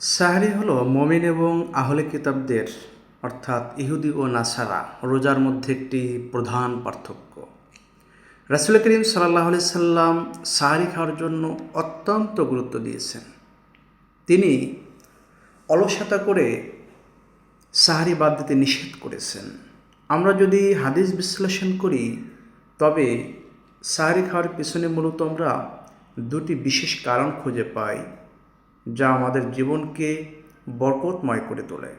সাহারি হলো মমিন এবং আহলে কিতাবদের, অর্থাৎ ইহুদি ও নাসারা, রোজার মধ্যে একটি প্রধান পার্থক্য। রাসুল করিম সাল্লাহ সাল্লাম সাহারি খাওয়ার জন্য অত্যন্ত গুরুত্ব দিয়েছেন। তিনি অলসতা করে সাহারি বাদ দিতে নিষেধ করেছেন। আমরা যদি হাদিস বিশ্লেষণ করি, তবে সাহারি খাওয়ার পিছনে মূলত আমরা দুটি বিশেষ কারণ খুঁজে পাই। যা আমাদের জীবনকে বরকতময় করে তোলে।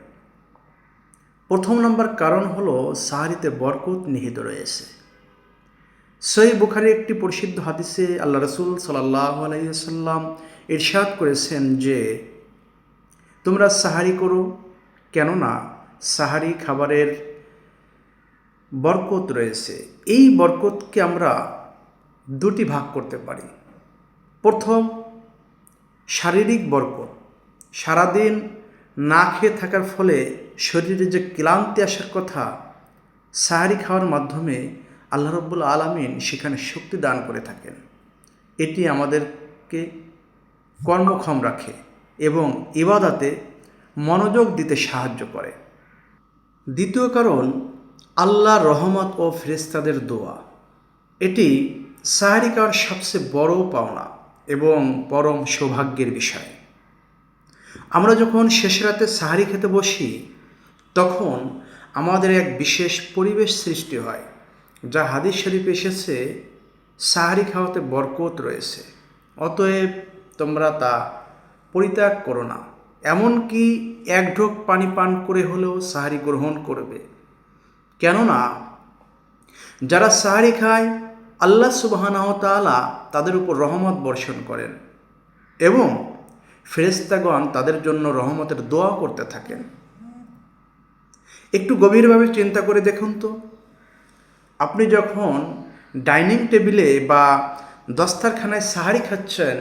প্রথম নম্বর কারণ হলো সাহারিতে বরকত নিহিত রয়েছে। সই বুখারি একটি প্রসিদ্ধ হাদিসে আল্লাহ রসুল সাল্লাহ আলাইসাল্লাম ইরশাদ করেছেন যে, তোমরা সাহারি করো, কেননা সাহারি খাবারের বরকত রয়েছে। এই বরকতকে আমরা দুটি ভাগ করতে পারি। প্রথম শারীরিক বরকত সারাদিন না খেয়ে থাকার ফলে শরীরে যে ক্লান্তি আসার কথা, সাহারি খাওয়ার মাধ্যমে আল্লাহ রব্বুল আলমিন সেখানে শক্তি দান করে থাকেন। এটি আমাদেরকে কর্মক্ষম রাখে এবং ইবাদাতে মনোযোগ দিতে সাহায্য করে। দ্বিতীয় কারণ আল্লাহ রহমত ও ফেরেস্তাদের দোয়া। এটি সাহারিকার সবচেয়ে বড় পাওনা। এবং পরম সৌভাগ্যের বিষয়। আমরা যখন শেষ রাতে সাহারি খেতে বসি, তখন আমাদের এক বিশেষ পরিবেশ সৃষ্টি হয়, যা হাদিস শরীফ এসেছে, সাহারি খাওয়াতে বরকত রয়েছে। অতএব তোমরা তা পরিত্যাগ করো না। এমনকি এক ঢোক পানি পান করে হলেও সাহারি গ্রহণ করবে। কেননা, যারা সাহারি খায় আল্লাহ সুবাহানাহ তালা তাদের উপর রহমত বর্ষণ করেন এবং ফেরেস্তাগণ তাদের জন্য রহমতের দোয়া করতে থাকেন। একটু গভীরভাবে চিন্তা করে দেখুন তো। আপনি যখন ডাইনিং টেবিলে বা দস্তারখানায় সাহারি খাচ্ছেন,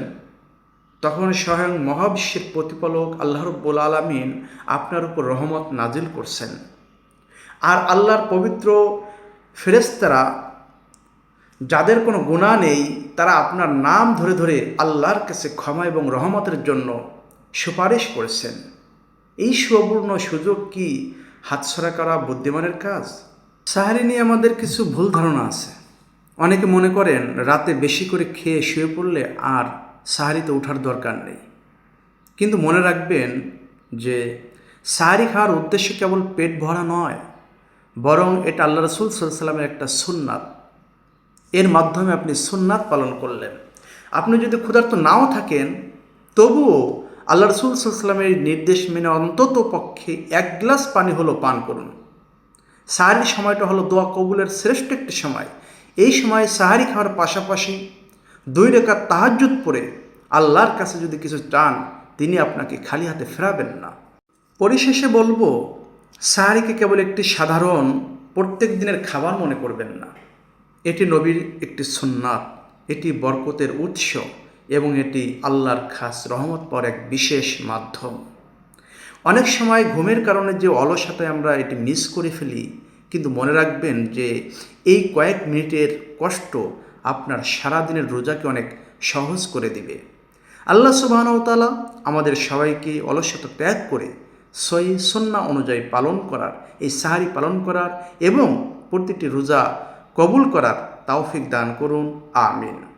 তখন স্বয়ং মহাবিশ্বের প্রতিপালক আল্লাহ রব্বুল আলমিন আপনার উপর রহমত নাজিল করছেন। আর আল্লাহর পবিত্র ফেরেস্তারা যাদের কোনো গুণা নেই, তারা আপনার নাম ধরে ধরে আল্লাহর কাছে ক্ষমা এবং রহমতের জন্য সুপারিশ করেছেন। এই সুবর্ণ সুযোগ কি হাতছড়া করা বুদ্ধিমানের কাজ? সাহারি নিয়ে আমাদের কিছু ভুল ধারণা আছে। অনেকে মনে করেন রাতে বেশি করে খেয়ে শুয়ে পড়লে আর সাহারিতে ওঠার দরকার নেই। কিন্তু মনে রাখবেন যে সাহারি খাওয়ার উদ্দেশ্য কেবল পেট ভরা নয়, বরং এটা আল্লাহ রসুল সাল্লামের একটা সুন্নাত। এর মাধ্যমে আপনি সুন্নাত পালন করলেন। আপনি যদি ক্ষুধার্ত নাও থাকেন, তবুও আল্লাহ রসুল সাল্লামের নির্দেশ মেনে অন্তত পক্ষে এক গ্লাস পানি হলো পান করুন। সাহারির সময়টা হলো দোয়া কবুলের শ্রেষ্ঠ একটি সময়। এই সময় সাহারি খাওয়ার পাশাপাশি দুই রেখা তাহাজুত পরে আল্লাহর কাছে যদি কিছু চান, তিনি আপনাকে খালি হাতে ফেরাবেন না। পরিশেষে বলব, সাহারিকে কেবল একটি সাধারণ প্রত্যেক দিনের খাবার মনে করবেন না। এটি নবীর একটি সুন্নাত, এটি বরকতের উৎস এবং এটি আল্লাহর খাস রহমত পর এক বিশেষ মাধ্যম। অনেক সময় ঘুমের কারণে যে অলসতায় আমরা এটি মিস করে ফেলি, কিন্তু মনে রাখবেন যে এই কয়েক মিনিটের কষ্ট আপনার সারাদিনের রোজাকে অনেক সহজ করে দিবে। আল্লাহ সুবাহনতালা আমাদের সবাইকে অলসতা ত্যাগ করে সই সন্না অনুযায়ী পালন করার, এই সাহারি পালন করার এবং প্রতিটি রোজা কবুল করার তাওফিক দান করুন আমিন।